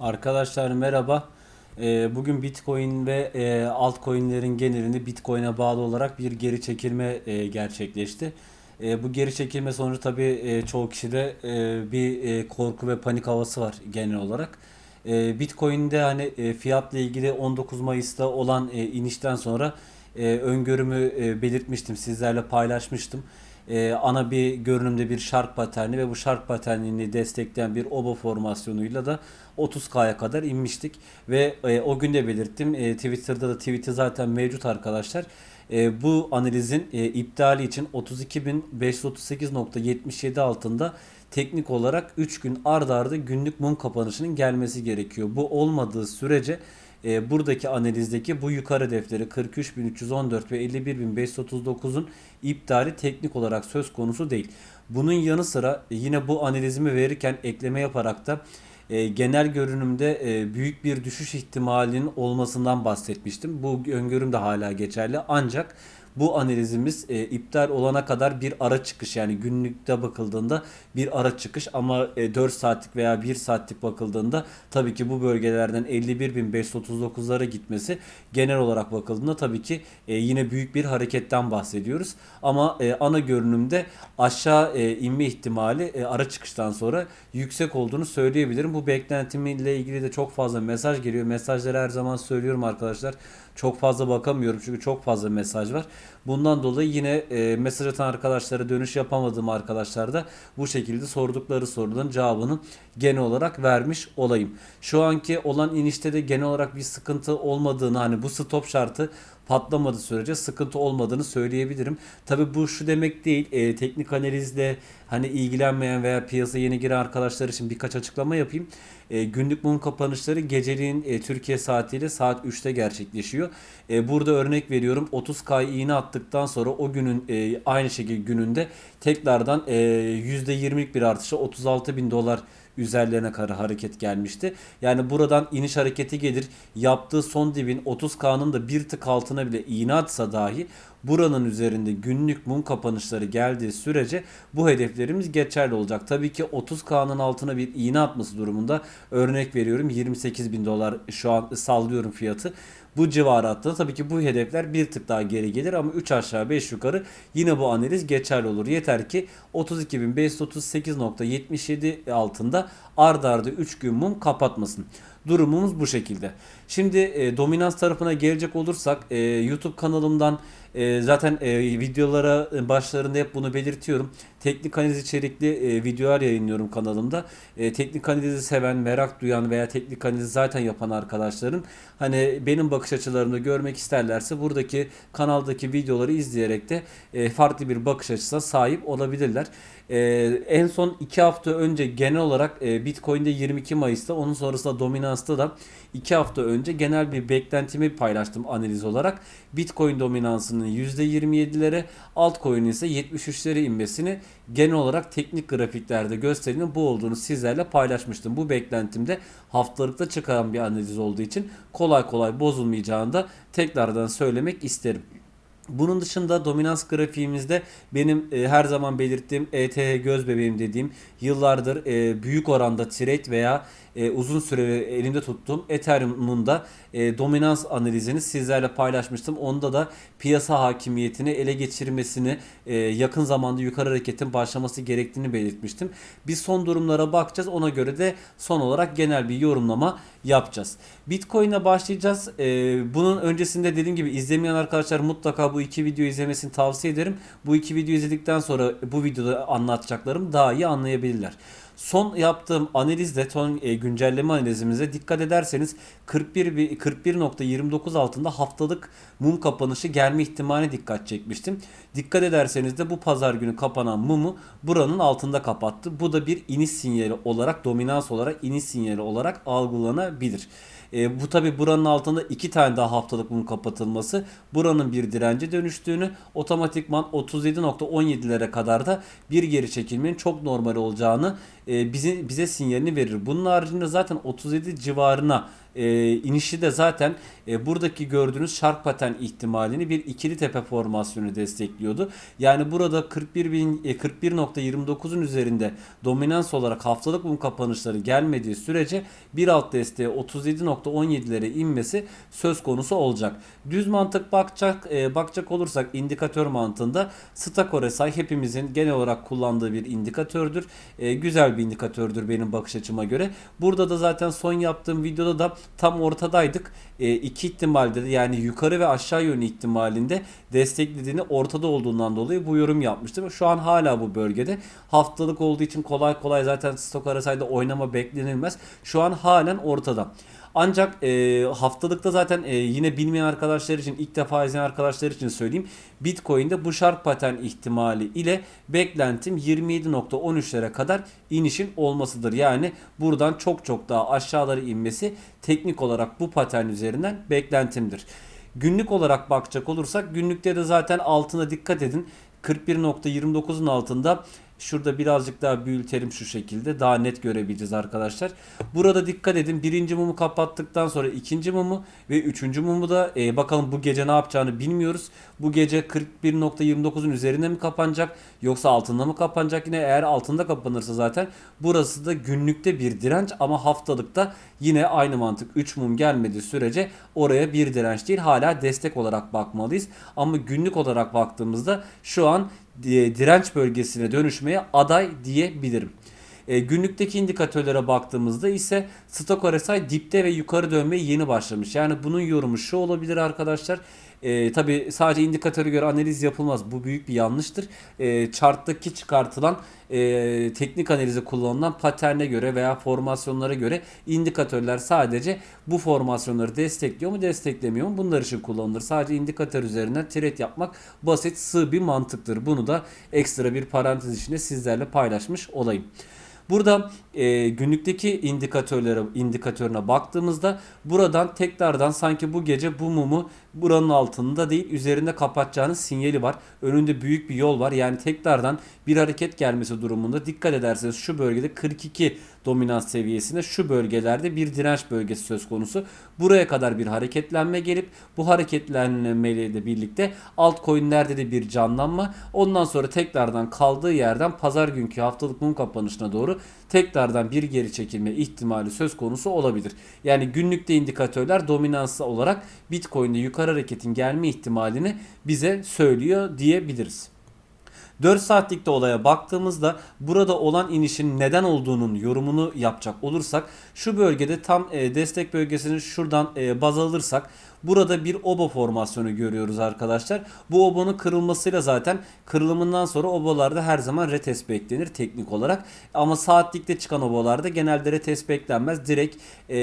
Arkadaşlar merhaba. Ee, Bugün Bitcoin ve e, altcoin'lerin genelinde Bitcoin'e bağlı olarak bir geri çekilme e, gerçekleşti. E, Bu geri çekilme sonucu tabii çoğu kişide bir korku ve panik havası var genel olarak. Bitcoin'de hani fiyatla ilgili 19 Mayıs'ta olan inişten sonra öngörümü belirtmiştim, sizlerle paylaşmıştım. E, ana bir görünümde bir şark paterni ve bu şark paternini destekleyen bir oba formasyonuyla da 30K'ya kadar inmiştik. Ve e, o gün de belirttim. E, Twitter'da da tweet'i zaten mevcut arkadaşlar. E, bu analizin e, iptali için 32.538.77 altında teknik olarak 3 gün ard arda günlük mum kapanışının gelmesi gerekiyor. Bu olmadığı sürece e, buradaki analizdeki bu yukarı hedefleri 43.314 ve 51.539'un iptali teknik olarak söz konusu değil. Bunun yanı sıra yine bu analizimi verirken ekleme yaparak da e, genel görünümde e, büyük bir düşüş ihtimalinin olmasından bahsetmiştim. Bu öngörüm de hala geçerli. Ancak bu analizimiz e, iptal olana kadar bir ara çıkış yani günlükte bakıldığında bir ara çıkış ama e, 4 saatlik veya 1 saatlik bakıldığında tabii ki bu bölgelerden 51.539'lara gitmesi genel olarak bakıldığında tabii ki e, yine büyük bir hareketten bahsediyoruz. Ama e, ana görünümde aşağı e, inme ihtimali e, ara çıkıştan sonra yüksek olduğunu söyleyebilirim. Bu beklentimle ilgili de çok fazla mesaj geliyor. Mesajları her zaman söylüyorum arkadaşlar. Çok fazla bakamıyorum çünkü çok fazla mesaj var. Bundan dolayı yine e, mesaj atan arkadaşlara dönüş yapamadığım arkadaşlar da bu şekilde sordukları soruların cevabını genel olarak vermiş olayım. Şu anki olan inişte de genel olarak bir sıkıntı olmadığını hani bu stop şartı patlamadığı sürece sıkıntı olmadığını söyleyebilirim. Tabi bu şu demek değil. e, teknik analizle hani ilgilenmeyen veya piyasaya yeni giren arkadaşlar için birkaç açıklama yapayım. E, günlük mum kapanışları geceliğin e, Türkiye saatiyle saat 3'te gerçekleşiyor. E, burada örnek veriyorum 30K iğne attıktan sonra o günün e, aynı şekilde gününde tekrardan e, %20'lik bir artışa 36 bin dolar üzerlerine kadar hareket gelmişti. Yani buradan iniş hareketi gelir. Yaptığı son dibin 30K'nın da bir tık altına bile iğne atsa dahi buranın üzerinde günlük mum kapanışları geldiği sürece bu hedeflerimiz geçerli olacak. Tabii ki 30K'nın altına bir iğne atması durumunda örnek veriyorum 28 bin dolar şu an sallıyorum fiyatı. Bu civarı attığında tabii ki bu hedefler bir tık daha geri gelir ama 3 aşağı 5 yukarı yine bu analiz geçerli olur. Yeter ki 32.538.77 altında ard arda 3 gün mum kapatmasın. Durumumuz bu şekilde. Şimdi e, dominans tarafına gelecek olursak e, YouTube kanalımdan e, zaten e, videolara e, başlarında hep bunu belirtiyorum. Teknik analiz içerikli e, videolar yayınlıyorum kanalımda. E, teknik analizi seven, merak duyan veya teknik analizi zaten yapan arkadaşların hani benim bakış açılarımı görmek isterlerse buradaki kanaldaki videoları izleyerek de e, farklı bir bakış açısına sahip olabilirler. E, en son 2 hafta önce genel olarak e, Bitcoin'de 22 Mayıs'ta onun sonrasında dominansta da 2 hafta önce genel bir beklentimi paylaştım analiz olarak. Bitcoin dominansının %27'lere, altcoin'in ise 73'lere inmesini genel olarak teknik grafiklerde gösterinin bu olduğunu sizlerle paylaşmıştım. Bu beklentimde haftalıkta çıkan bir analiz olduğu için kolay kolay bozulmayacağını da tekrardan söylemek isterim. Bunun dışında dominans grafiğimizde benim e, her zaman belirttiğim ETH göz bebeğim dediğim yıllardır e, büyük oranda trade veya e, uzun süre elimde tuttuğum Ethereum'un da e, dominans analizini sizlerle paylaşmıştım. Onda da piyasa hakimiyetini ele geçirmesini e, yakın zamanda yukarı hareketin başlaması gerektiğini belirtmiştim. Biz son durumlara bakacağız. Ona göre de son olarak genel bir yorumlama yapacağız. Bitcoin'e başlayacağız. E, bunun öncesinde dediğim gibi izlemeyen arkadaşlar mutlaka bu iki video izlemesini tavsiye ederim. Bu iki video izledikten sonra bu videoda anlatacaklarım daha iyi anlayabilirler. Son yaptığım analizde, son e, güncelleme analizimize dikkat ederseniz 41 bir- 41.29 altında haftalık mum kapanışı gelme ihtimaline dikkat çekmiştim. Dikkat ederseniz de bu pazar günü kapanan mumu buranın altında kapattı. Bu da bir iniş sinyali olarak, dominans olarak iniş sinyali olarak algılanabilir. E, bu tabi buranın altında iki tane daha haftalık mum kapatılması buranın bir dirence dönüştüğünü otomatikman 37.17'lere kadar da bir geri çekilmenin çok normal olacağını e, bize, bize sinyalini verir. Bunun haricinde zaten 37 civarına e, inişi de zaten e, buradaki gördüğünüz şark paten ihtimalini bir ikili tepe formasyonu destekliyordu. Yani burada 41 bin, e, 41.29'un üzerinde dominans olarak haftalık mum kapanışları gelmediği sürece bir alt desteğe 37.17'lere inmesi söz konusu olacak. Düz mantık bakacak e, bakacak olursak indikatör mantığında Stack RSI hepimizin genel olarak kullandığı bir indikatördür. E, güzel bir indikatördür benim bakış açıma göre. Burada da zaten son yaptığım videoda da tam ortadaydık. E, iki ihtimalde de yani yukarı ve aşağı yönlü ihtimalinde desteklediğini ortada olduğundan dolayı bu yorum yapmıştım. Şu an hala bu bölgede. Haftalık olduğu için kolay kolay zaten stok RSI'de oynama beklenilmez. Şu an halen ortada. Ancak e, haftalıkta zaten e, yine bilmeyen arkadaşlar için ilk defa izleyen arkadaşlar için söyleyeyim. Bitcoin'de bu şark paten ihtimali ile beklentim 27.13'lere kadar inişin olmasıdır. Yani buradan çok çok daha aşağılara inmesi teknik olarak bu paten üzerinden beklentimdir. Günlük olarak bakacak olursak günlükte de zaten altına dikkat edin. 41.29'un altında Şurada birazcık daha büyütelim şu şekilde. Daha net görebileceğiz arkadaşlar. Burada dikkat edin. Birinci mumu kapattıktan sonra ikinci mumu ve üçüncü mumu da e, bakalım bu gece ne yapacağını bilmiyoruz. Bu gece 41.29'un üzerinde mi kapanacak yoksa altında mı kapanacak? Yine eğer altında kapanırsa zaten burası da günlükte bir direnç ama haftalıkta yine aynı mantık 3 mum gelmediği sürece oraya bir direnç değil hala destek olarak bakmalıyız. Ama günlük olarak baktığımızda şu an direnç bölgesine dönüşmeye aday diyebilirim. E, günlükteki indikatörlere baktığımızda ise Stock RSI dipte ve yukarı dönmeye yeni başlamış. Yani bunun yorumu şu olabilir arkadaşlar. E, Tabi sadece indikatöre göre analiz yapılmaz. Bu büyük bir yanlıştır. E, charttaki çıkartılan e, teknik analize kullanılan paterne göre veya formasyonlara göre indikatörler sadece bu formasyonları destekliyor mu desteklemiyor mu bunlar için kullanılır. Sadece indikatör üzerinden trade yapmak basit sığ bir mantıktır. Bunu da ekstra bir parantez içinde sizlerle paylaşmış olayım. Burada e, günlükteki indikatörlere indikatörüne baktığımızda buradan tekrardan sanki bu gece bu mumu buranın altında değil üzerinde kapatacağınız sinyali var. Önünde büyük bir yol var. Yani tekrardan bir hareket gelmesi durumunda dikkat ederseniz şu bölgede 42 dominans seviyesinde şu bölgelerde bir direnç bölgesi söz konusu. Buraya kadar bir hareketlenme gelip bu hareketlenmeyle birlikte altcoin'lerde de bir canlanma. Ondan sonra tekrardan kaldığı yerden pazar günkü haftalık mum kapanışına doğru tekrardan bir geri çekilme ihtimali söz konusu olabilir. Yani günlükte indikatörler dominansı olarak Bitcoin'de yukarı hareketin gelme ihtimalini bize söylüyor diyebiliriz. 4 saatlikte olaya baktığımızda burada olan inişin neden olduğunun yorumunu yapacak olursak şu bölgede tam e, destek bölgesini şuradan e, baz alırsak Burada bir obo formasyonu görüyoruz arkadaşlar. Bu obonun kırılmasıyla zaten kırılımından sonra obolarda her zaman retest beklenir teknik olarak. Ama saatlikte çıkan obolarda genelde retest beklenmez. Direkt e,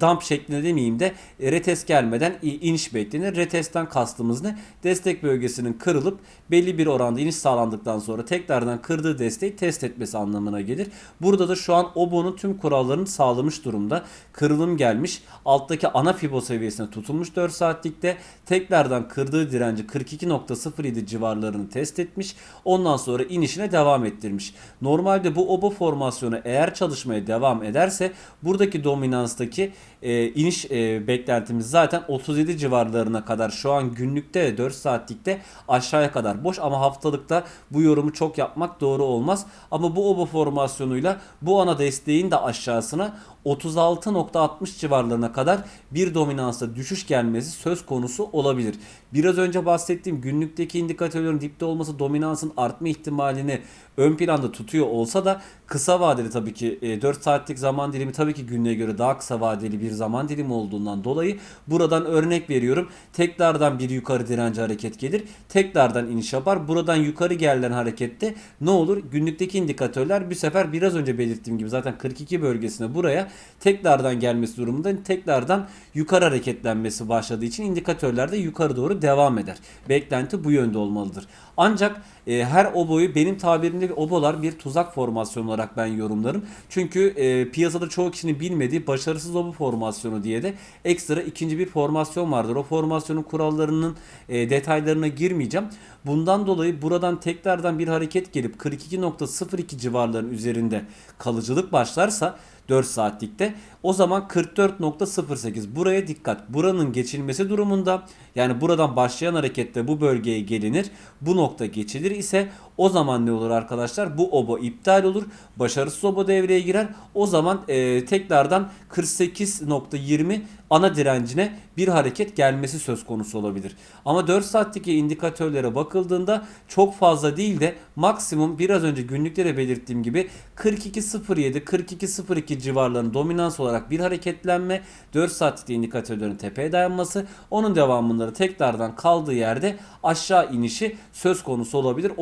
dump şeklinde demeyeyim de e, retest gelmeden iniş beklenir. Retestten kastımız ne? Destek bölgesinin kırılıp belli bir oranda iniş sağlandıktan sonra tekrardan kırdığı desteği test etmesi anlamına gelir. Burada da şu an obonun tüm kurallarını sağlamış durumda. Kırılım gelmiş. Alttaki ana fibo seviyesine tutulmuş 4 saatlikte tekrardan kırdığı direnci 42.07 civarlarını test etmiş. Ondan sonra inişine devam ettirmiş. Normalde bu obo formasyonu eğer çalışmaya devam ederse buradaki dominanstaki e, iniş e, beklentimiz zaten 37 civarlarına kadar şu an günlükte 4 saatlikte aşağıya kadar boş ama haftalıkta bu yorumu çok yapmak doğru olmaz. Ama bu obo formasyonuyla bu ana desteğin de aşağısına 36.60 civarlarına kadar bir dominansta düşüş gelmesi söz konusu olabilir. Biraz önce bahsettiğim günlükteki indikatörlerin dipte olması dominansın artma ihtimalini ön planda tutuyor olsa da kısa vadeli tabii ki 4 e, saatlik zaman dilimi tabii ki günlüğe göre daha kısa vadeli bir zaman dilimi olduğundan dolayı buradan örnek veriyorum. Tekrardan bir yukarı direnci hareket gelir. Tekrardan iniş yapar. Buradan yukarı gelen harekette ne olur? Günlükteki indikatörler bir sefer biraz önce belirttiğim gibi zaten 42 bölgesine buraya tekrardan gelmesi durumunda tekrardan yukarı hareketlenmesi başladığı için indikatörler de yukarı doğru devam eder. Beklenti bu yönde olmalıdır. Ancak e, her oboyu benim tabirimde obolar bir tuzak formasyonu olarak ben yorumlarım. Çünkü e, piyasada çoğu kişinin bilmediği başarısız obo formasyonu diye de ekstra ikinci bir formasyon vardır. O formasyonun kurallarının e, detaylarına girmeyeceğim. Bundan dolayı buradan tekrardan bir hareket gelip 42.02 civarların üzerinde kalıcılık başlarsa 4 saatlikte. O zaman 44.08 buraya dikkat. Buranın geçilmesi durumunda yani buradan başlayan harekette bu bölgeye gelinir. Bu nokta geçilir ise o zaman ne olur arkadaşlar? Bu obo iptal olur. Başarısız obo devreye girer. O zaman e, tekrardan 48.20 ana direncine bir hareket gelmesi söz konusu olabilir. Ama 4 saatteki indikatörlere bakıldığında çok fazla değil de maksimum biraz önce günlükte de belirttiğim gibi 42.07 42.02 civarlarının dominans olarak bir hareketlenme 4 saatlik indikatörlerin tepeye dayanması onun devamında da tekrardan kaldığı yerde aşağı inişi söz konusu olabilir.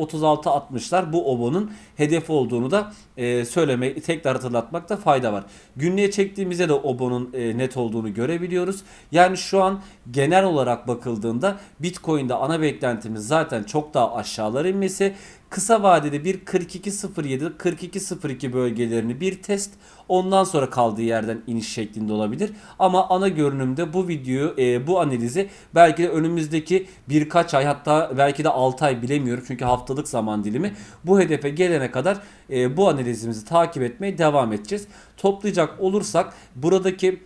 36.60'lar bu obonun hedefi olduğunu da e, söylemeyi tekrar hatırlatmakta fayda var. Günlüğe çektiğimizde de obonun e, net olduğunu görebiliyoruz. Yani şu an genel olarak bakıldığında Bitcoin'de ana beklentimiz zaten çok daha aşağılara inmesi. Kısa vadede bir 42.07 42.02 bölgelerini bir test ondan sonra kaldığı yerden iniş şeklinde olabilir. Ama ana görünümde bu videoyu e, bu analizi belki de önümüzdeki birkaç ay hatta belki de 6 ay bilemiyorum çünkü haftalık zaman dilimi bu hedefe gelene kadar e, bu analizimizi takip etmeye devam edeceğiz. Toplayacak olursak buradaki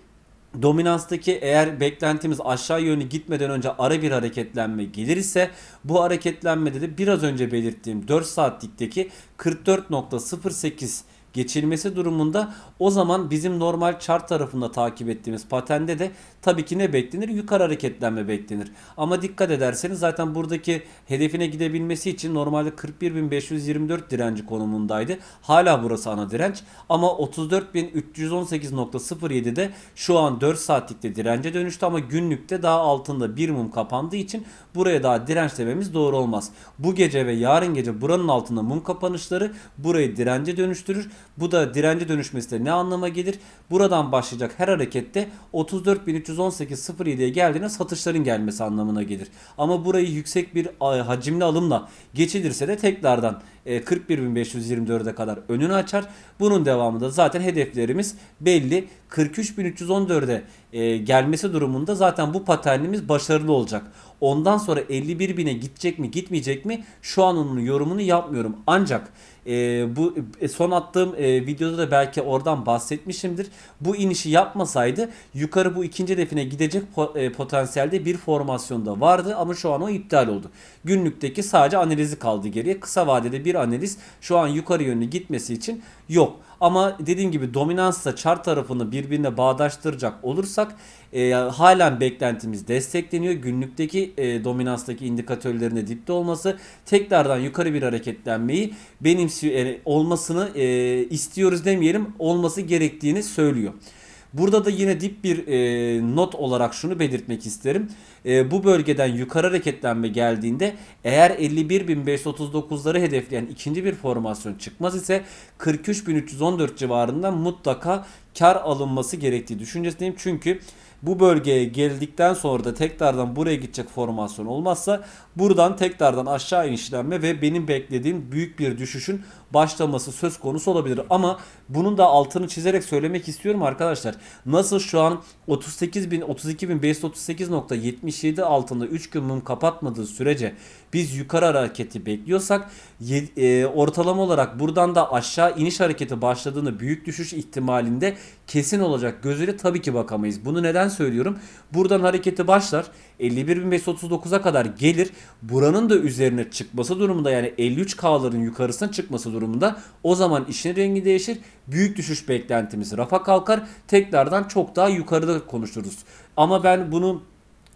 Dominanstaki eğer beklentimiz aşağı yönlü gitmeden önce ara bir hareketlenme gelir ise bu hareketlenmede de biraz önce belirttiğim 4 saatlikteki 44.08 geçilmesi durumunda o zaman bizim normal chart tarafında takip ettiğimiz patende de tabii ki ne beklenir? Yukarı hareketlenme beklenir. Ama dikkat ederseniz zaten buradaki hedefine gidebilmesi için normalde 41.524 direnci konumundaydı. Hala burası ana direnç ama 34.318.07'de şu an 4 saatlikte dirence dönüştü ama günlükte daha altında bir mum kapandığı için buraya daha direnç dememiz doğru olmaz. Bu gece ve yarın gece buranın altında mum kapanışları burayı dirence dönüştürür. Bu da dirence dönüşmesi de ne anlama gelir? Buradan başlayacak her harekette 34.318.07'ye geldiğinde satışların gelmesi anlamına gelir. Ama burayı yüksek bir e, hacimli alımla geçilirse de tekrardan 41.524'e kadar önünü açar. Bunun devamında zaten hedeflerimiz belli. 43.314'e e, gelmesi durumunda zaten bu paternimiz başarılı olacak. Ondan sonra 51.000'e gidecek mi gitmeyecek mi şu an onun yorumunu yapmıyorum. Ancak e, bu e, son attığım e, videoda da belki oradan bahsetmişimdir. Bu inişi yapmasaydı yukarı bu ikinci hedefine gidecek po- e, potansiyelde bir formasyonda vardı ama şu an o iptal oldu. Günlükteki sadece analizi kaldı geriye. Kısa vadede bir analiz şu an yukarı yönlü gitmesi için yok. Ama dediğim gibi dominansla chart tarafını birbirine bağdaştıracak olursak e, halen beklentimiz destekleniyor. Günlükteki e, dominanstaki indikatörlerin de dipte olması tekrardan yukarı bir hareketlenmeyi benimsi e, olmasını e, istiyoruz demeyelim olması gerektiğini söylüyor. Burada da yine dip bir e, not olarak şunu belirtmek isterim. E, bu bölgeden yukarı hareketlenme geldiğinde eğer 51.539'ları hedefleyen ikinci bir formasyon çıkmaz ise 43.314 civarından mutlaka kar alınması gerektiği düşüncesindeyim. Çünkü bu bölgeye geldikten sonra da tekrardan buraya gidecek formasyon olmazsa buradan tekrardan aşağı inişlenme ve benim beklediğim büyük bir düşüşün başlaması söz konusu olabilir. Ama bunun da altını çizerek söylemek istiyorum arkadaşlar. Nasıl şu an 38.000 32.538.77 altında 3 gün mum kapatmadığı sürece biz yukarı hareketi bekliyorsak e, ortalama olarak buradan da aşağı iniş hareketi başladığını büyük düşüş ihtimalinde kesin olacak gözüyle tabii ki bakamayız. Bunu neden söylüyorum? Buradan hareketi başlar 51.539'a kadar gelir. Buranın da üzerine çıkması durumunda yani 53K'ların yukarısına çıkması durumunda o zaman işin rengi değişir. Büyük düşüş beklentimiz rafa kalkar. Tekrardan çok daha yukarıda konuşuruz. Ama ben bunu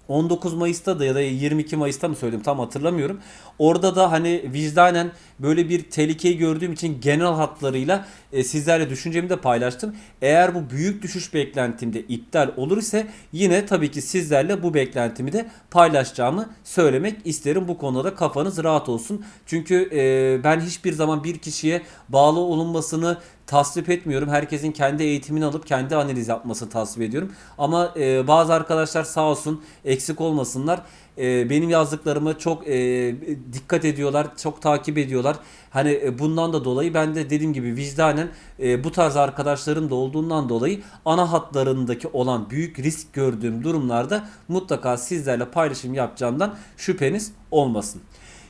19 Mayıs'ta da ya da 22 Mayıs'ta mı söyledim tam hatırlamıyorum. Orada da hani vicdanen böyle bir tehlikeyi gördüğüm için genel hatlarıyla e, sizlerle düşüncemi de paylaştım. Eğer bu büyük düşüş beklentimde iptal olur ise yine tabii ki sizlerle bu beklentimi de paylaşacağımı söylemek isterim. Bu konuda kafanız rahat olsun. Çünkü e, ben hiçbir zaman bir kişiye bağlı olunmasını tasvip etmiyorum. Herkesin kendi eğitimini alıp kendi analiz yapmasını tasvip ediyorum. Ama e, bazı arkadaşlar sağ olsun eksik olmasınlar. E, benim yazdıklarımı çok e, dikkat ediyorlar, çok takip ediyorlar. Hani e, bundan da dolayı ben de dediğim gibi vicdanen e, bu tarz arkadaşlarım da olduğundan dolayı ana hatlarındaki olan büyük risk gördüğüm durumlarda mutlaka sizlerle paylaşım yapacağımdan şüpheniz olmasın.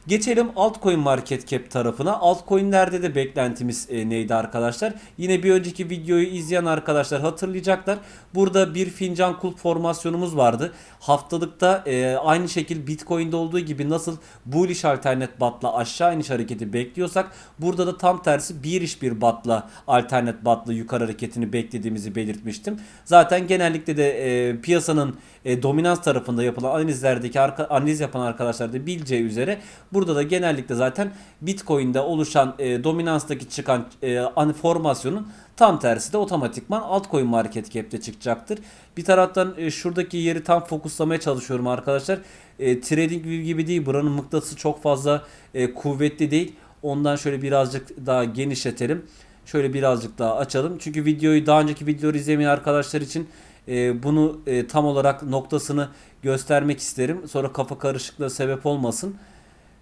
Geçelim altcoin market cap tarafına. Altcoin'lerde de beklentimiz e, neydi arkadaşlar? Yine bir önceki videoyu izleyen arkadaşlar hatırlayacaklar. Burada bir fincan kulp formasyonumuz vardı. Haftalıkta e, aynı şekil Bitcoin'de olduğu gibi nasıl bullish alternet batla aşağı iniş hareketi bekliyorsak burada da tam tersi bir iş bir batla alternet batla yukarı hareketini beklediğimizi belirtmiştim. Zaten genellikle de e, piyasanın e, dominans tarafında yapılan analizlerdeki analiz yapan arkadaşlar da bileceği üzere burada da genellikle zaten Bitcoin'de oluşan e, dominanstaki çıkan e, formasyonun tam tersi de otomatikman altcoin market cap'te çıkacaktır. Bir taraftan e, şuradaki yeri tam fokuslamaya çalışıyorum arkadaşlar. E, trading view gibi değil. Buranın mıknatısı çok fazla e, kuvvetli değil. Ondan şöyle birazcık daha genişletelim. Şöyle birazcık daha açalım. Çünkü videoyu daha önceki videoları izlemeyen arkadaşlar için e, bunu e, tam olarak noktasını göstermek isterim. Sonra kafa karışıklığı sebep olmasın.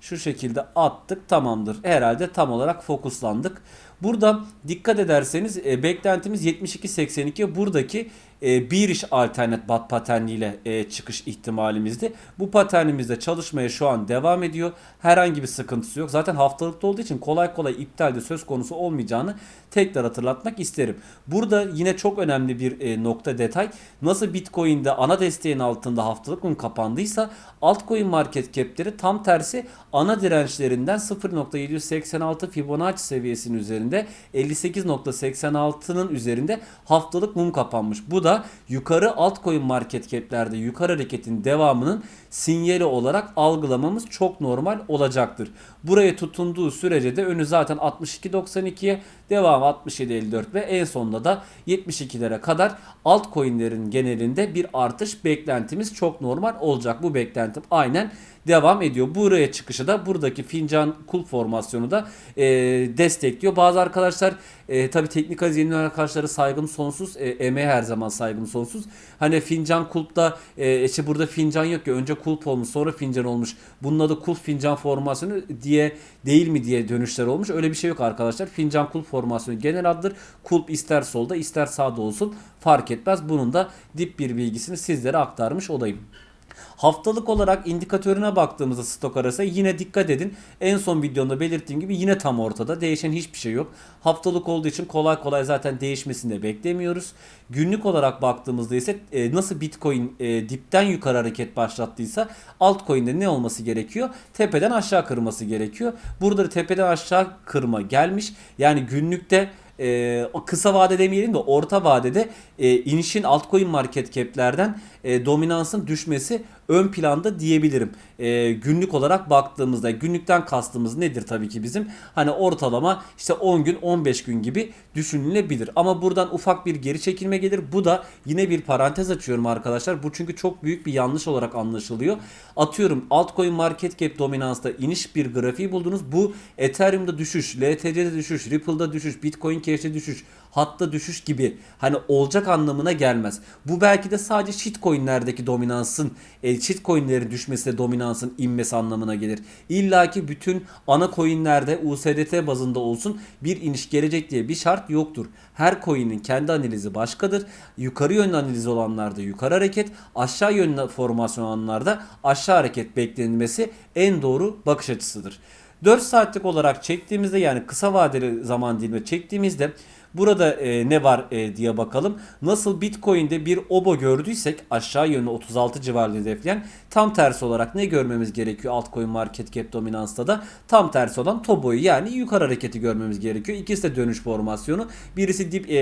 Şu şekilde attık tamamdır. Herhalde tam olarak fokuslandık. Burada dikkat ederseniz e, beklentimiz 72.82 buradaki e, bir iş alternet bat paterniyle e, çıkış ihtimalimizdi. Bu paternimizde çalışmaya şu an devam ediyor. Herhangi bir sıkıntısı yok. Zaten haftalıkta olduğu için kolay kolay iptalde söz konusu olmayacağını tekrar hatırlatmak isterim. Burada yine çok önemli bir e, nokta detay. Nasıl Bitcoin'de ana desteğin altında haftalık mum kapandıysa altcoin market cap'leri tam tersi ana dirençlerinden 0.786 Fibonacci seviyesinin üzerinde 58.86'nın üzerinde haftalık mum kapanmış. Bu da yukarı altcoin market cap'lerde yukarı hareketin devamının sinyali olarak algılamamız çok normal olacaktır. Buraya tutunduğu sürece de önü zaten 62.92'ye devam 67.54 ve en sonunda da 72'lere kadar altcoin'lerin genelinde bir artış beklentimiz çok normal olacak. Bu beklentim aynen devam ediyor. Buraya çıkışı da buradaki fincan kul formasyonu da e, destekliyor. Bazı arkadaşlar e, tabi teknik yeni arkadaşlara saygım sonsuz. E, emeğe her zaman saygım sonsuz. Hani fincan kulpta e, işte burada fincan yok ya önce kulp olmuş sonra fincan olmuş. Bunun adı kulp fincan formasyonu diye değil mi diye dönüşler olmuş. Öyle bir şey yok arkadaşlar. Fincan kulp formasyonu genel addır. Kulp ister solda ister sağda olsun fark etmez. Bunun da dip bir bilgisini sizlere aktarmış olayım. Haftalık olarak indikatörüne baktığımızda stok arası yine dikkat edin. En son videomda belirttiğim gibi yine tam ortada. Değişen hiçbir şey yok. Haftalık olduğu için kolay kolay zaten değişmesini de beklemiyoruz. Günlük olarak baktığımızda ise e, nasıl Bitcoin e, dipten yukarı hareket başlattıysa altcoin'de ne olması gerekiyor? Tepeden aşağı kırması gerekiyor. Burada da tepeden aşağı kırma gelmiş. Yani günlükte e, o kısa vade demeyelim de orta vadede e, inişin altcoin market cap'lerden e, dominansın düşmesi ön planda diyebilirim. E, günlük olarak baktığımızda günlükten kastımız nedir tabii ki bizim? Hani ortalama işte 10 gün 15 gün gibi düşünülebilir. Ama buradan ufak bir geri çekilme gelir. Bu da yine bir parantez açıyorum arkadaşlar. Bu çünkü çok büyük bir yanlış olarak anlaşılıyor. Atıyorum altcoin market cap dominansta iniş bir grafiği buldunuz. Bu Ethereum'da düşüş, LTC'de düşüş, Ripple'da düşüş, Bitcoin Cash'te düşüş, hatta düşüş gibi hani olacak anlamına gelmez. Bu belki de sadece shitcoin'lerdeki dominansın, e, shitcoin'lerin düşmesi dominansın inmesi anlamına gelir. İlla ki bütün ana coin'lerde USDT bazında olsun bir iniş gelecek diye bir şart yoktur. Her coin'in kendi analizi başkadır. Yukarı yönlü analiz olanlarda yukarı hareket, aşağı yönlü formasyon olanlarda aşağı hareket beklenilmesi en doğru bakış açısıdır. 4 saatlik olarak çektiğimizde yani kısa vadeli zaman dilimi çektiğimizde Burada e, ne var e, diye bakalım. Nasıl Bitcoin'de bir obo gördüysek aşağı yönlü 36 civarında hedefleyen tam tersi olarak ne görmemiz gerekiyor altcoin market cap dominansta da tam tersi olan toboyu yani yukarı hareketi görmemiz gerekiyor. İkisi de dönüş formasyonu. Birisi dip e,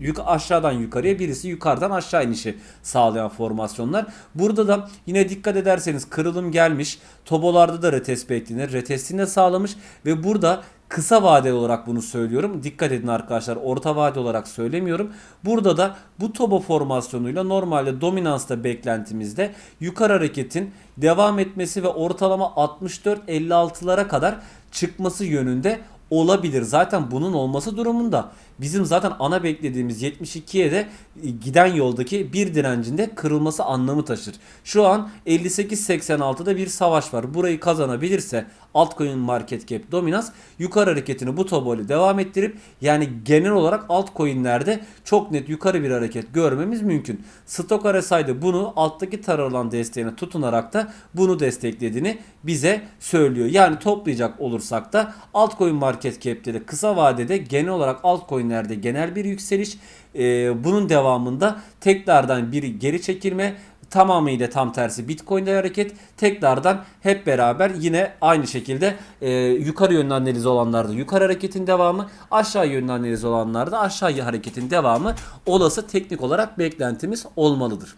yuk aşağıdan yukarıya birisi yukarıdan aşağı inişi sağlayan formasyonlar. Burada da yine dikkat ederseniz kırılım gelmiş. Tobolarda da retest beklenir. Retestini de sağlamış ve burada kısa vadeli olarak bunu söylüyorum. Dikkat edin arkadaşlar orta vade olarak söylemiyorum. Burada da bu tobo formasyonuyla normalde dominansta beklentimizde yukarı hareketin devam etmesi ve ortalama 64-56'lara kadar çıkması yönünde olabilir. Zaten bunun olması durumunda bizim zaten ana beklediğimiz 72'ye de e, giden yoldaki bir direncinde kırılması anlamı taşır. Şu an 58.86'da bir savaş var. Burayı kazanabilirse altcoin market cap dominans yukarı hareketini bu tabloyla devam ettirip yani genel olarak altcoin'lerde çok net yukarı bir hareket görmemiz mümkün. Stok RSI'de bunu alttaki taralan desteğine tutunarak da bunu desteklediğini bize söylüyor. Yani toplayacak olursak da altcoin market cap'te de kısa vadede genel olarak altcoin'lerde genel bir yükseliş ee, bunun devamında tekrardan bir geri çekilme tamamıyla tam tersi Bitcoin'de hareket tekrardan hep beraber yine aynı şekilde e, yukarı yönlü analiz olanlarda yukarı hareketin devamı aşağı yönlü analiz olanlarda aşağı hareketin devamı olası teknik olarak beklentimiz olmalıdır.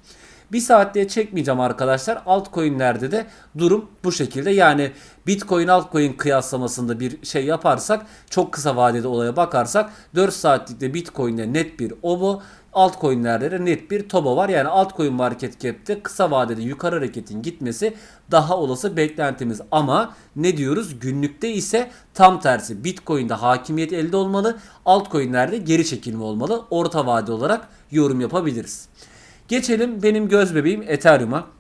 Bir saatliğe çekmeyeceğim arkadaşlar. Altcoin'lerde de durum bu şekilde. Yani Bitcoin altcoin kıyaslamasında bir şey yaparsak çok kısa vadede olaya bakarsak 4 saatlikte Bitcoin'de net bir obo altcoin'lerde de net bir toba var. Yani altcoin market cap'te kısa vadede yukarı hareketin gitmesi daha olası beklentimiz. Ama ne diyoruz? Günlükte ise tam tersi. Bitcoin'de hakimiyet elde olmalı. Altcoin'lerde geri çekilme olmalı. Orta vade olarak yorum yapabiliriz. Geçelim benim göz bebeğim Ethereum'a.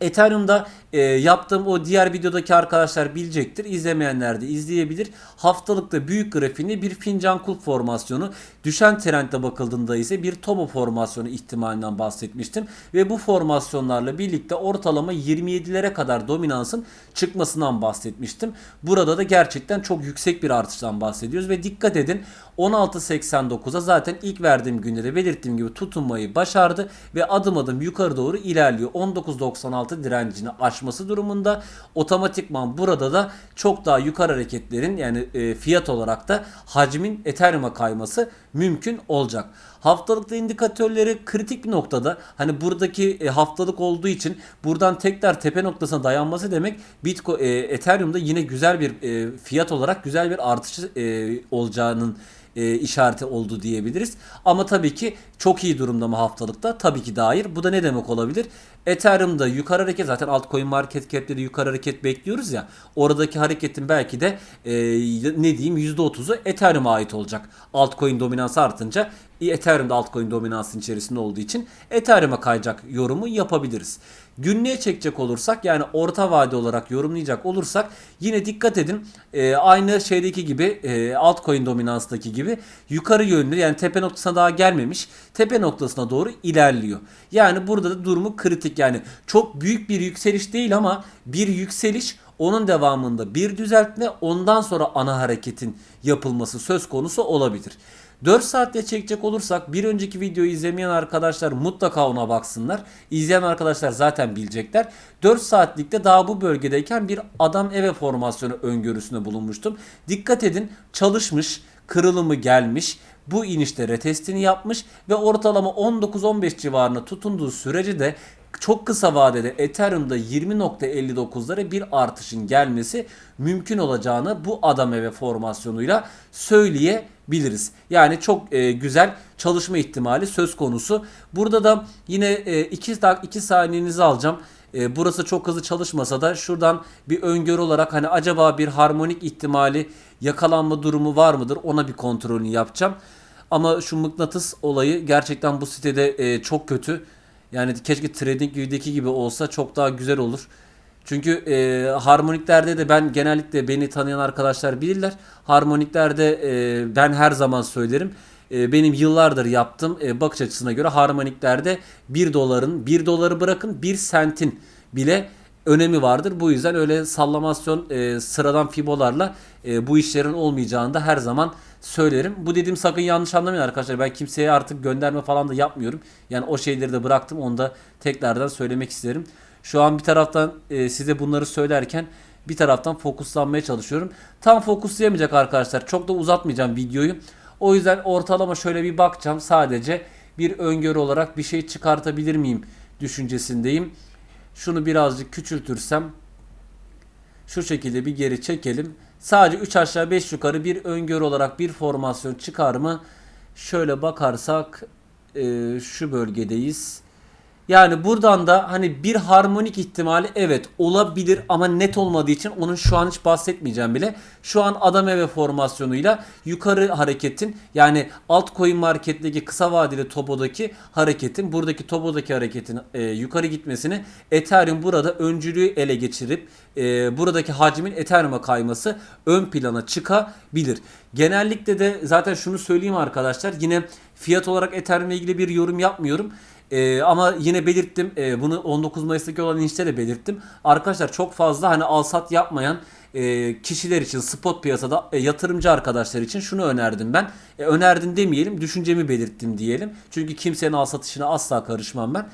Ethereum'da e, yaptığım o diğer videodaki arkadaşlar bilecektir. İzlemeyenler de izleyebilir. Haftalıkta büyük grafiğinde bir fincan kulp formasyonu. Düşen trendde bakıldığında ise bir tobo formasyonu ihtimalinden bahsetmiştim. Ve bu formasyonlarla birlikte ortalama 27'lere kadar dominansın çıkmasından bahsetmiştim. Burada da gerçekten çok yüksek bir artıştan bahsediyoruz. Ve dikkat edin 16.89'a zaten ilk verdiğim günde de belirttiğim gibi tutunmayı başardı. Ve adım adım yukarı doğru ilerliyor. 19.96 direncini aşması durumunda otomatikman burada da çok daha yukarı hareketlerin yani e, fiyat olarak da hacmin Ethereum'a kayması mümkün olacak. Haftalıkta indikatörleri kritik bir noktada. Hani buradaki e, haftalık olduğu için buradan tekrar tepe noktasına dayanması demek Bitcoin e, Ethereum'da yine güzel bir fiyat olarak güzel bir artış e, olacağının e, işareti oldu diyebiliriz. Ama tabii ki çok iyi durumda mı haftalıkta? Tabii ki dair. Bu da ne demek olabilir? Ethereum'da yukarı hareket zaten altcoin market cap'te de yukarı hareket bekliyoruz ya. Oradaki hareketin belki de e, ne diyeyim %30'u Ethereum'a ait olacak. Altcoin dominansı artınca Ethereum'da altcoin dominansının içerisinde olduğu için Ethereum'a kayacak yorumu yapabiliriz. Günlüğe çekecek olursak yani orta vade olarak yorumlayacak olursak yine dikkat edin e, aynı şeydeki gibi e, altcoin dominanstaki gibi yukarı yönlü yani tepe noktasına daha gelmemiş tepe noktasına doğru ilerliyor. Yani burada da durumu kritik yani çok büyük bir yükseliş değil ama bir yükseliş onun devamında bir düzeltme ondan sonra ana hareketin yapılması söz konusu olabilir. 4 saatte çekecek olursak bir önceki videoyu izlemeyen arkadaşlar mutlaka ona baksınlar. İzleyen arkadaşlar zaten bilecekler. 4 saatlikte daha bu bölgedeyken bir adam eve formasyonu öngörüsünde bulunmuştum. Dikkat edin çalışmış, kırılımı gelmiş. Bu inişte retestini yapmış ve ortalama 19-15 civarına tutunduğu sürece de çok kısa vadede Ethereum'da 20.59'lara bir artışın gelmesi mümkün olacağını bu adam eve formasyonuyla söyleyebiliriz. Yani çok e, güzel çalışma ihtimali söz konusu. Burada da yine 2 e, 2 saniyenizi alacağım. E, burası çok hızlı çalışmasa da şuradan bir öngörü olarak hani acaba bir harmonik ihtimali yakalanma durumu var mıdır? Ona bir kontrolünü yapacağım. Ama şu mıknatıs olayı gerçekten bu sitede e, çok kötü. Yani keşke TradingView'deki gibi olsa çok daha güzel olur. Çünkü e, harmoniklerde de ben genellikle beni tanıyan arkadaşlar bilirler. Harmoniklerde e, ben her zaman söylerim. E, benim yıllardır yaptığım e, bakış açısına göre harmoniklerde 1 doların 1 doları bırakın 1 sentin bile önemi vardır. Bu yüzden öyle sallamasyon e, sıradan fibolarla e, bu işlerin olmayacağını da her zaman söylerim. Bu dediğim sakın yanlış anlamayın arkadaşlar. Ben kimseye artık gönderme falan da yapmıyorum. Yani o şeyleri de bıraktım. Onu da tekrardan söylemek isterim. Şu an bir taraftan e, size bunları söylerken bir taraftan fokuslanmaya çalışıyorum. Tam fokuslayamayacak arkadaşlar. Çok da uzatmayacağım videoyu. O yüzden ortalama şöyle bir bakacağım. Sadece bir öngörü olarak bir şey çıkartabilir miyim düşüncesindeyim. Şunu birazcık küçültürsem şu şekilde bir geri çekelim. Sadece 3 aşağı 5 yukarı bir öngörü olarak bir formasyon çıkar mı? Şöyle bakarsak e, şu bölgedeyiz. Yani buradan da hani bir harmonik ihtimali evet olabilir ama net olmadığı için onun şu an hiç bahsetmeyeceğim bile. Şu an adam eve formasyonuyla yukarı hareketin yani altcoin marketteki kısa vadeli topodaki hareketin buradaki topodaki hareketin e, yukarı gitmesini Ethereum burada öncülüğü ele geçirip e, buradaki hacmin Ethereum'a kayması ön plana çıkabilir. Genellikle de zaten şunu söyleyeyim arkadaşlar yine fiyat olarak Ethereum'la ilgili bir yorum yapmıyorum. Ee, ama yine belirttim e, bunu 19 Mayıs'taki olan inişte de belirttim. Arkadaşlar çok fazla hani al sat yapmayan e, kişiler için spot piyasada e, yatırımcı arkadaşlar için şunu önerdim ben. E, önerdim demeyelim düşüncemi belirttim diyelim. Çünkü kimsenin al satışına asla karışmam ben.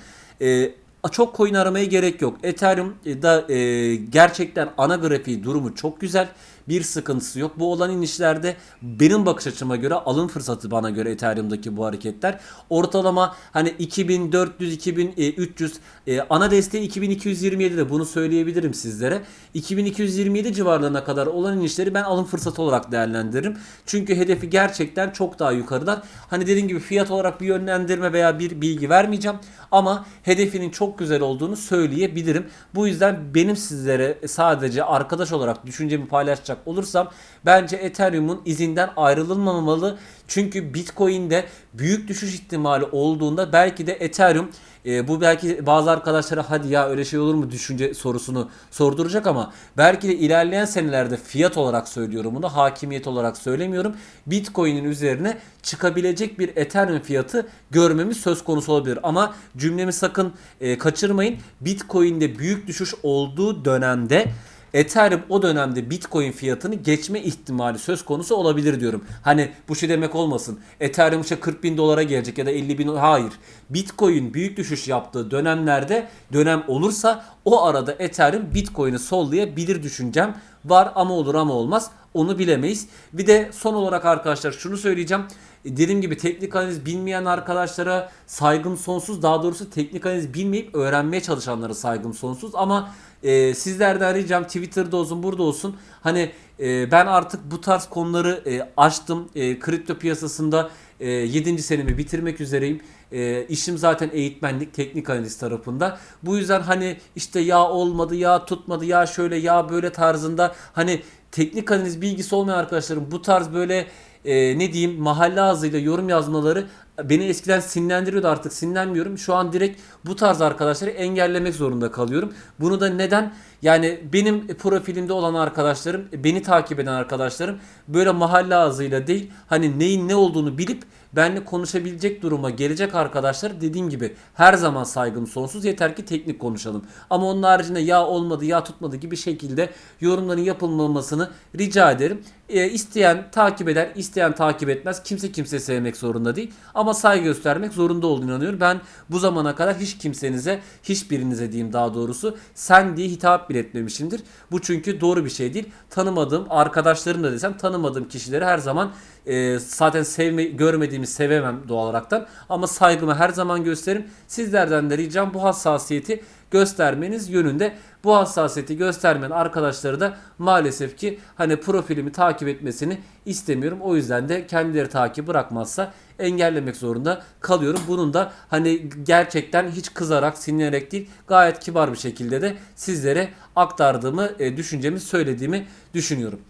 E, çok coin aramaya gerek yok. Ethereum da e, gerçekten ana grafiği durumu çok güzel. Bir sıkıntısı yok. Bu olan inişlerde benim bakış açıma göre alım fırsatı bana göre Ethereum'daki bu hareketler. Ortalama hani 2400 2300 e, ana desteği 2227'de bunu söyleyebilirim sizlere. 2227 civarlarına kadar olan inişleri ben alım fırsatı olarak değerlendiririm. Çünkü hedefi gerçekten çok daha yukarıdan. Hani dediğim gibi fiyat olarak bir yönlendirme veya bir bilgi vermeyeceğim ama hedefinin çok güzel olduğunu söyleyebilirim. Bu yüzden benim sizlere sadece arkadaş olarak düşüncemi paylaşacak olursam bence Ethereum'un izinden ayrılmamalı. Çünkü Bitcoin'de büyük düşüş ihtimali olduğunda belki de Ethereum e, bu belki bazı arkadaşlara hadi ya öyle şey olur mu düşünce sorusunu sorduracak ama belki de ilerleyen senelerde fiyat olarak söylüyorum bunu hakimiyet olarak söylemiyorum. Bitcoin'in üzerine çıkabilecek bir Ethereum fiyatı görmemiz söz konusu olabilir. Ama cümlemi sakın e, kaçırmayın. Bitcoin'de büyük düşüş olduğu dönemde Ethereum o dönemde Bitcoin fiyatını geçme ihtimali söz konusu olabilir diyorum. Hani bu şey demek olmasın. Ethereum işte 40 bin dolara gelecek ya da 50 bin hayır. Bitcoin büyük düşüş yaptığı dönemlerde dönem olursa o arada Ethereum Bitcoin'i sollayabilir düşüncem var ama olur ama olmaz. Onu bilemeyiz. Bir de son olarak arkadaşlar şunu söyleyeceğim. Dediğim gibi teknik analiz bilmeyen arkadaşlara saygım sonsuz. Daha doğrusu teknik analiz bilmeyip öğrenmeye çalışanlara saygım sonsuz. Ama e, sizlerden ricam Twitter'da olsun burada olsun. Hani e, ben artık bu tarz konuları e, açtım. E, kripto piyasasında e, 7. senemi bitirmek üzereyim. E, işim zaten eğitmenlik, teknik analiz tarafında. Bu yüzden hani işte ya olmadı, ya tutmadı, ya şöyle, ya böyle tarzında hani teknik analiz bilgisi olmayan arkadaşlarım bu tarz böyle e, ne diyeyim mahalle ağzıyla yorum yazmaları beni eskiden sinirlendiriyordu artık sinirlenmiyorum. Şu an direkt bu tarz arkadaşları engellemek zorunda kalıyorum. Bunu da neden? Yani benim profilimde olan arkadaşlarım, beni takip eden arkadaşlarım böyle mahalle ağzıyla değil hani neyin ne olduğunu bilip benimle konuşabilecek duruma gelecek arkadaşlar dediğim gibi her zaman saygım sonsuz yeter ki teknik konuşalım. Ama onun haricinde ya olmadı ya tutmadı gibi şekilde yorumların yapılmamasını rica ederim. E, isteyen takip eder, isteyen takip etmez. Kimse kimse sevmek zorunda değil. Ama saygı göstermek zorunda olduğunu inanıyorum. Ben bu zamana kadar hiç kimsenize, hiçbirinize diyeyim daha doğrusu sen diye hitap bile etmemişimdir. Bu çünkü doğru bir şey değil. Tanımadığım arkadaşlarım da desem tanımadığım kişileri her zaman e, zaten sevme, görmediğimi sevemem doğal olaraktan. Ama saygımı her zaman gösteririm. Sizlerden de ricam bu hassasiyeti göstermeniz yönünde. Bu hassasiyeti göstermeyen arkadaşları da maalesef ki hani profilimi takip etmesini istemiyorum. O yüzden de kendileri takip bırakmazsa engellemek zorunda kalıyorum. Bunun da hani gerçekten hiç kızarak, sinirlenerek değil gayet kibar bir şekilde de sizlere aktardığımı, e, düşüncemi söylediğimi düşünüyorum.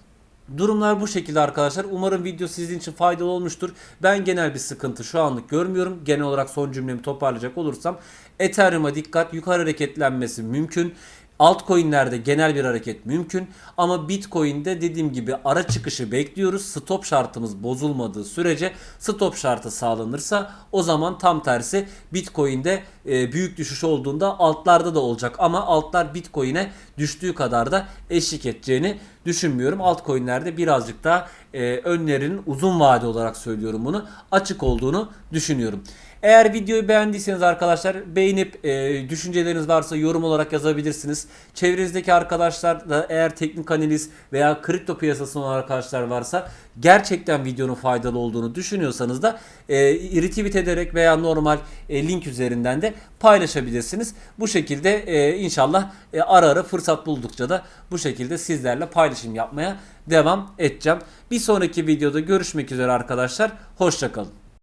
Durumlar bu şekilde arkadaşlar. Umarım video sizin için faydalı olmuştur. Ben genel bir sıkıntı şu anlık görmüyorum. Genel olarak son cümlemi toparlayacak olursam Ethereum'a dikkat yukarı hareketlenmesi mümkün. Altcoin'lerde genel bir hareket mümkün ama Bitcoin'de dediğim gibi ara çıkışı bekliyoruz. Stop şartımız bozulmadığı sürece stop şartı sağlanırsa o zaman tam tersi Bitcoin'de e, büyük düşüş olduğunda altlarda da olacak ama altlar Bitcoin'e düştüğü kadar da eşlik edeceğini düşünmüyorum. Altcoin'lerde birazcık daha e, önlerinin uzun vade olarak söylüyorum bunu açık olduğunu düşünüyorum. Eğer videoyu beğendiyseniz arkadaşlar beğenip e, düşünceleriniz varsa yorum olarak yazabilirsiniz. Çevrenizdeki arkadaşlar da eğer teknik analiz veya kripto piyasasında olan arkadaşlar varsa gerçekten videonun faydalı olduğunu düşünüyorsanız da e, retweet ederek veya normal e, link üzerinden de paylaşabilirsiniz. Bu şekilde e, inşallah e, ara ara fırsat buldukça da bu şekilde sizlerle paylaşım yapmaya devam edeceğim. Bir sonraki videoda görüşmek üzere arkadaşlar. Hoşçakalın.